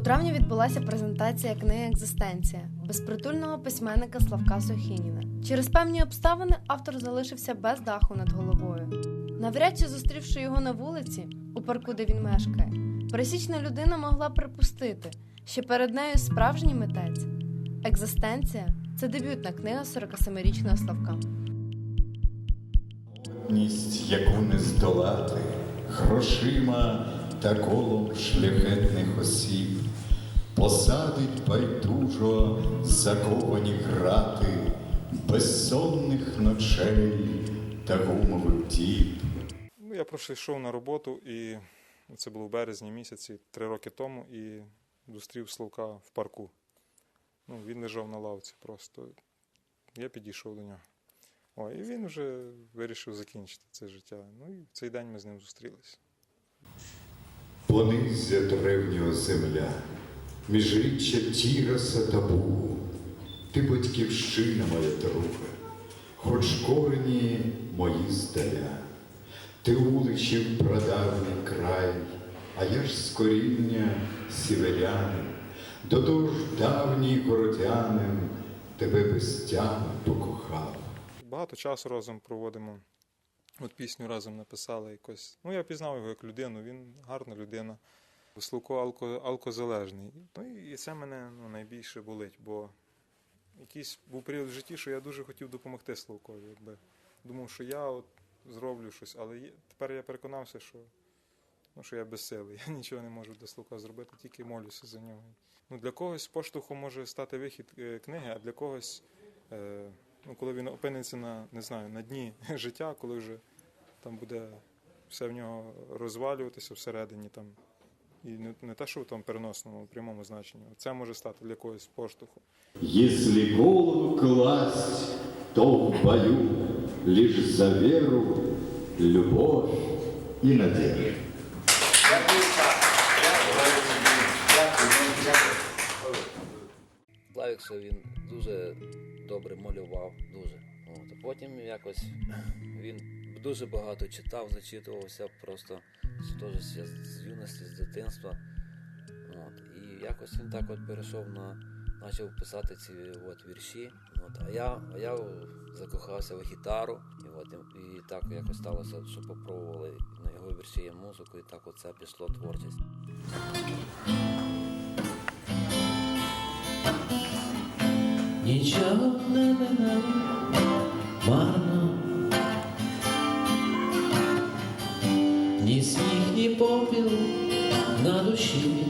У травні відбулася презентація книги Екзистенція безпритульного письменника Славка Сохініна. Через певні обставини автор залишився без даху над головою. Навряд чи зустрівши його на вулиці, у парку, де він мешкає, пересічна людина могла припустити, що перед нею справжній митець. Екзистенція це дебютна книга 47-річного Славка. Ність, яку не здолати, грошима та колом шляхетних осіб, посадить байдужо заковані грати, безсонних ночей та гумових діб. Ну, я просто йшов на роботу, і це було в березні місяці, три роки тому, і зустрів Славка в парку. Ну, він лежав на лавці просто. Я підійшов до нього. О, і він вже вирішив закінчити це життя. Ну і в цей день ми з ним зустрілися. Понизя древнього земля, міжріччя Тіраса та Бугу, ти батьківщина моя друга, хоч корені мої здаля, ти уличів прадавній край, а я ж з коріння сіверянин, до того ж давній городянин, тебе без тями покохав. Багато часу разом проводимо. От пісню разом написали якось. Ну, я пізнав його як людину, він гарна людина. Слуко алко, алкозалежний. Ну і це мене ну, найбільше болить, бо якийсь був період в житті, що я дуже хотів допомогти Славкові. Якби. Думав, що я от зроблю щось, але є, тепер я переконався, що, ну, що я безсилий. Я нічого не можу для Славка зробити, тільки молюся за нього. Ну, для когось поштовхом може стати вихід е, книги, а для когось. Е, ну, коли він опиниться на, не знаю, на дні життя, коли вже там буде все в нього розвалюватися всередині, там, і не, не те, що в тому переносному, в прямому значенні. Це може стати для когось поштовхом. Если голову класть, то в бою лишь за веру, любовь и надежду. Славік, він дуже добре малював, дуже. От. Потім якось він дуже багато читав, зачитувався просто теж з юності, з дитинства. От. І якось він так от перейшов на, почав писати ці от, вірші. От. А, я, я закохався в гітару, і, от, і так якось сталося, що попробували на його вірші є музику, і так оце пішло творчість. Нічого не минає марно, попіл на душі.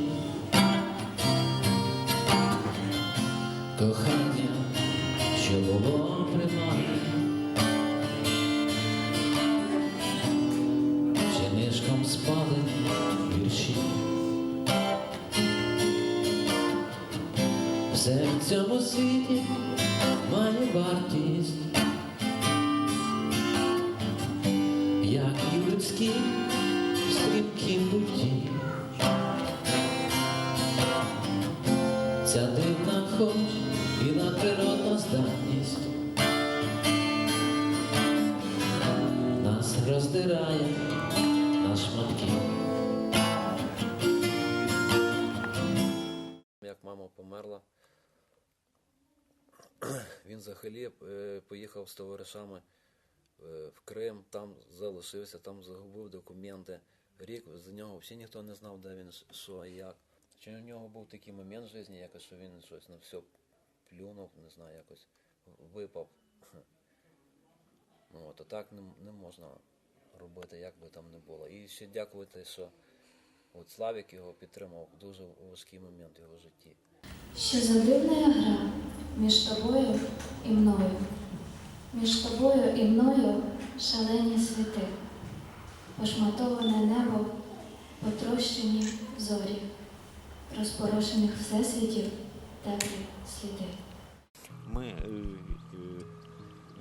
Кохання, що було при ще роздирає на шматки. Як мама померла, він взагалі е, поїхав з товаришами е, в Крим, там залишився, там загубив документи. Рік за нього взагалі ніхто не знав, де він, що і як. Чи у нього був такий момент в житті, якось, що він щось на все плюнув, не знаю, якось випав. Ну, от, а так не, не можна робити, як би там не було. І ще дякувати, що от Славік його підтримав в дуже важкий момент в його житті. Що за дивна гра між тобою і мною, між тобою і мною шалені світи, пошматоване небо, потрощені зорі, розпорошених всесвітів теплі сліди. Ми е, е,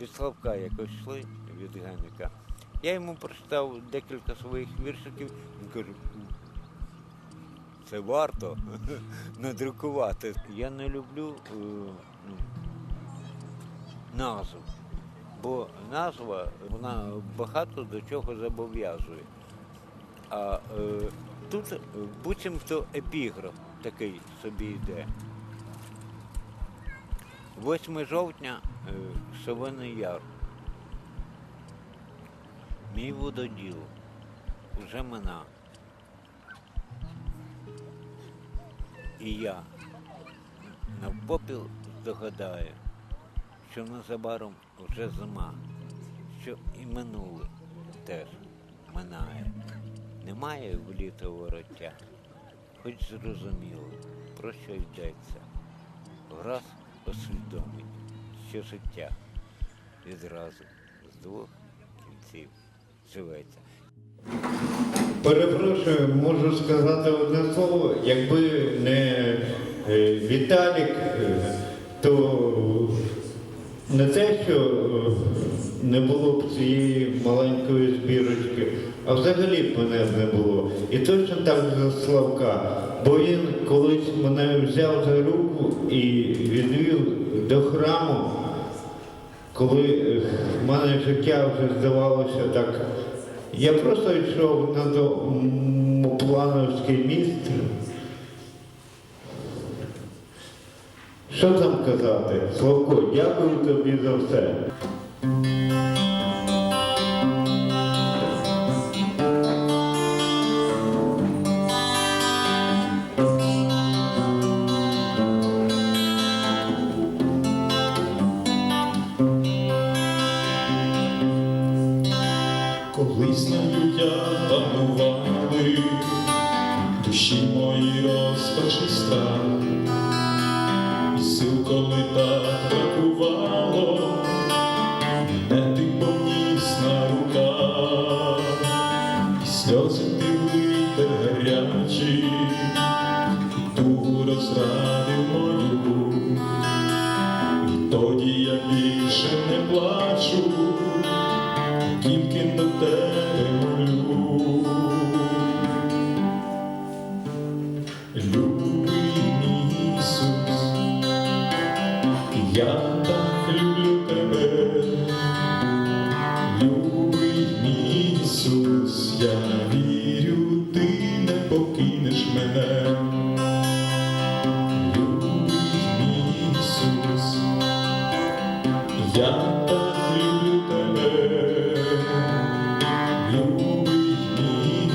від Славка якось йшли від Геника. Я йому прочитав декілька своїх віршиків і кажу, це варто надрукувати. Я не люблю е, ну, назву, бо назва вона багато до чого зобов'язує. А е, тут буцімто епіграф. такий собі йде. 8 жовтня е, Совиний Яр. Мій вододіл уже мина. І я навпопіл здогадаю, що незабаром вже зима, що і минуле теж минає. Немає в літо вороття, хоч зрозуміло, про що йдеться. Враз усвідомить, що життя відразу з двох живеться. Перепрошую, можу сказати одне слово. Якби не е, Віталік, е, то не те, що е, не було б цієї маленької збірочки, а взагалі б мене не було. І точно так за Славка. Бо він колись мене взяв за руку і відвів до храму, коли е, в мене життя вже здавалося так. Я просто йшов на Плановське місце. Що там казати? Славко, дякую тобі за все. Колись на людях панували. Душі мої розпачі страх, і сил, коли так бракувало, не ти поніс на руках, і сльози покинеш мене. Любий мій я так люблю тебе, любий мій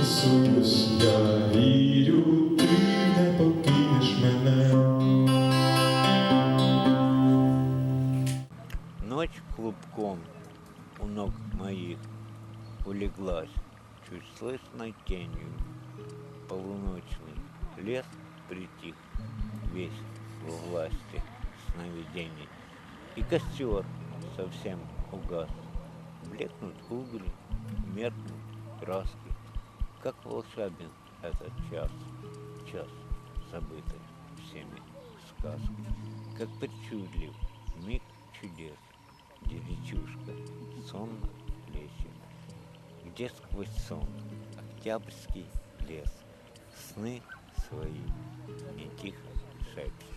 я вірю, ти не покинеш мене. Ночь клубком у ног моих улеглась, чуть слышной тенью. Полуночный лес притих, весь во власти сновидений. И костер совсем угас. Блекнут угли, меркнут краски. Как волшебен этот час, час, забытый всеми сказки. Как причудлив миг чудес, где речушка сонно плещет, где сквозь сон октябрьский лес сны свои и тихо шепчет.